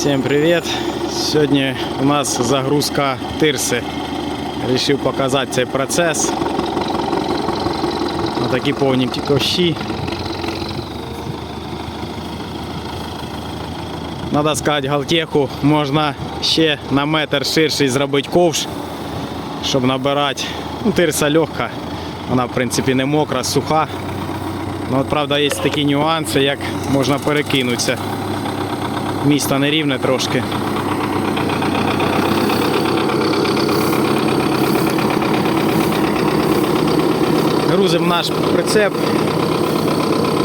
Всем привет! Сьогодні у нас загрузка тирси. Рішив показати цей процес. Такі повненькі ковші. Надо сказати, галтеху можна ще на метр ширший зробити ковш, щоб набирати. Ну, тирса легка, вона в принципі не мокра, суха. Ну, от, правда, є такі нюанси, як можна перекинутися. Місто нерівне трошки. Грузимо наш прицеп.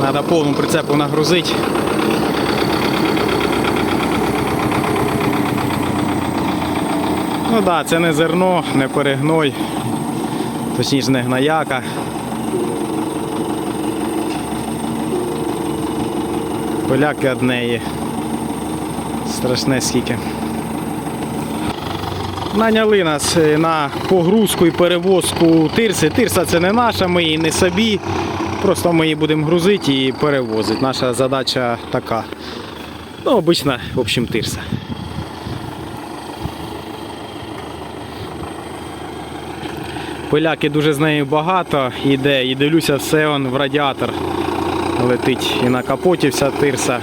Треба повну прицепу нагрузити. Ну так, це не зерно, не перегной, точніше не гнаяка. Поляки однеї. Страшне скільки. Наняли нас е, на погрузку і перевозку тирси. Тирса це не наша, ми її не собі. Просто ми її будемо грузити і перевозити. Наша задача така. Ну, обична, в общем, тирса. Поляки дуже з нею багато йде і дивлюся, все он в радіатор летить. І на капоті вся тирса.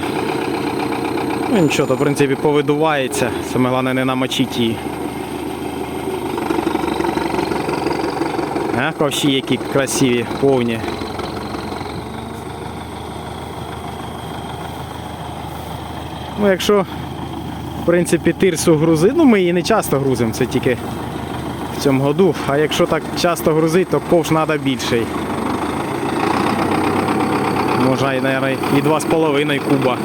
Ну нічого, то в принципі повидувається. Саме головне не намочити її. А, ковші які красиві, повні. Ну, якщо в принципі тирсу грузити, ну ми її не часто грузимо, це тільки в цьому году. А якщо так часто грузити, то ковш треба більший. Може, наверное, і 2,5 куба.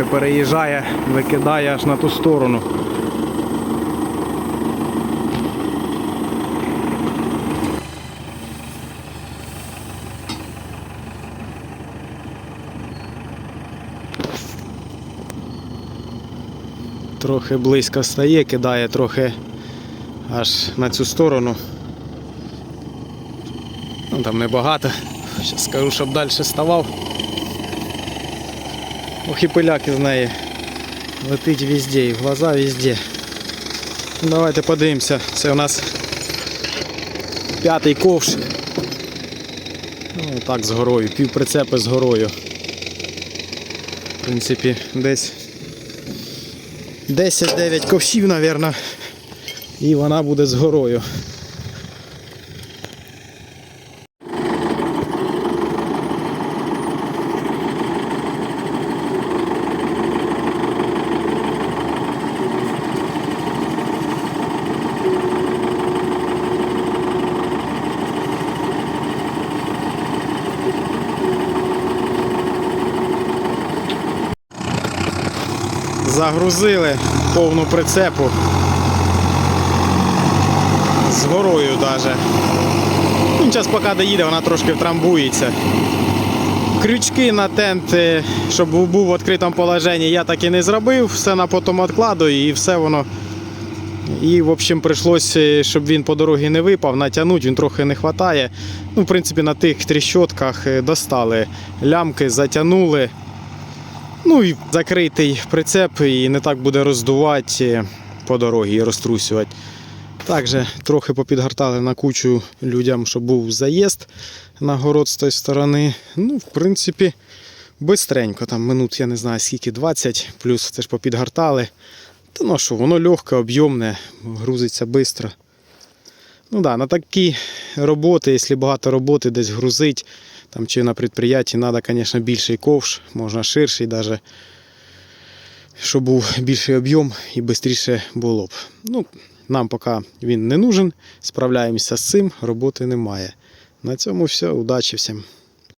Трохи переїжджає, викидає аж на ту сторону. Трохи близько стає, кидає трохи аж на цю сторону. Ну, там небагато. Зараз скажу, щоб далі ставав. Ох і пиляки з неї. Летить везде, і глаза везде. Ну, Давайте подивимося. Це у нас п'ятий ковш. Ну, так з горою, пів прицепи з горою. В принципі, десь 10-9 ковшів, мабуть. І вона буде з горою. Загрузили повну прицепу. З горою навіть. Ну, Зараз поки доїде, вона трошки втрамбується. Крючки на тент, е, щоб був в відкритому положенні, я так і не зробив, все на потім відкладую і все воно. І, в общем, прийшлося, щоб він по дорозі не випав, натягнути, він трохи не вистачає. Ну, в принципі, на тих тріщотках е, достали лямки, затягнули. Ну і закритий прицеп і не так буде роздувати по дорозі і розтрусювати. Також трохи попідгортали на кучу людям, щоб був заїзд на город з тої сторони. Ну, в принципі, бистренько, там минут, я не знаю скільки, 20, плюс це ж попідгортали. Та ну що, воно легке, об'ємне, грузиться швидко. Ну да, на такі роботи, якщо багато роботи десь грузить, там чи на підприємстві треба, звісно, більший ковш, можна ширший, навіть, щоб був більший об'єм і швидше було б. Ну, нам поки він не нужен, справляємося з цим, роботи немає. На цьому все, удачі всім.